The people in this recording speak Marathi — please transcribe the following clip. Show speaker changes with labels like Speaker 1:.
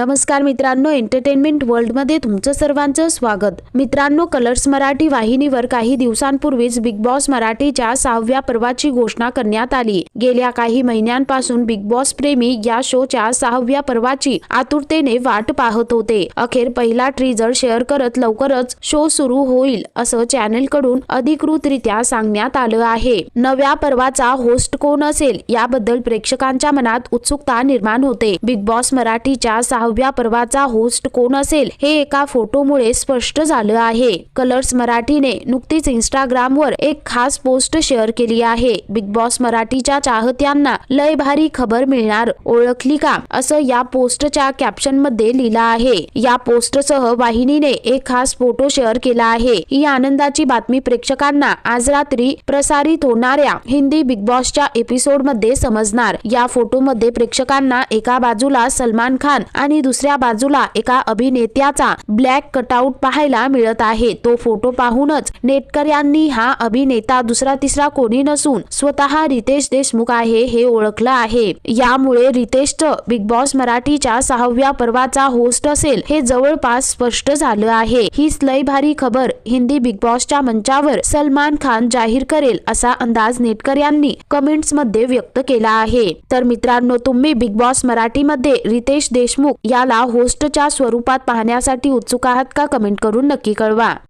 Speaker 1: नमस्कार मित्रांनो एंटरटेनमेंट वर्ल्डमध्ये तुमचं सर्वांचं स्वागत. मित्रांनो कलर्स मराठी वाहिनीवर काही दिवसांपूर्वीच बिग बॉस मराठीच्या सहाव्या पर्वाची घोषणा करण्यात आली. गेल्या काही महिन्यांपासून बिग बॉस प्रेमी या शोच्या सहाव्या पर्वाची आतुरतेने वाट पाहत होते. अखेर पहिला ट्रीजर शेअर करत लवकरच शो सुरू होईल असं चॅनेल कडून अधिकृतरित्या सांगण्यात आलं आहे. नव्या पर्वाचा होस्ट कोण असेल याबद्दल प्रेक्षकांच्या मनात उत्सुकता निर्माण होते. बिग बॉस मराठीच्या सहाव्या पर्वाचा होस्ट कोण असेल हे एका फोटोमुळे स्पष्ट झालं आहे. कलर्स मराठीने नुकतीच इंस्टाग्रामवर एक खास पोस्ट शेअर केली आहे. बिग बॉस मराठीच्या चाहत्यांना लय भारी खबर मिळणार ओळखली का? असं या पोस्टच्या कॅप्शनमध्ये लिहिलं आहे. या पोस्टसह वाहिनीने एक खास फोटो शेअर केला आहे. ही आनंदाची बातमी प्रेक्षकांना आज रात्री प्रसारित होणाऱ्या हिंदी बिग बॉसच्या एपिसोडमध्ये समजणार. या फोटोमध्ये प्रेक्षकांना एका बाजूला सलमान खान आणि दुसऱ्या बाजूला एका अभिनेत्याचा ब्लॅक कटआउट पाहायला मिळत आहे. तो फोटो पाहूनच नेटकऱ्यांनी हा अभिनेता दुसरा तिसरा कोणी नसून स्वतः रितेश देशमुख आहे हे ओळखलं आहे. यामुळे रितेश बिग बॉस मराठीच्या सहाव्या पर्वाचा होस्ट असेल हे जवळपास स्पष्ट झालं आहे. हीच लय भारी खबर हिंदी बिग बॉसच्या मंचावर सलमान खान जाहीर करेल असा अंदाज नेटकऱ्यांनी कमेंट्समध्ये व्यक्त केला आहे. तर मित्रांनो तुम्ही बिग बॉस मराठीमध्ये रितेश देशमुख याला होस्टच्या स्वरूपात पाहण्यासाठी उत्सुक आहात का? कमेंट करून नक्की कळवा.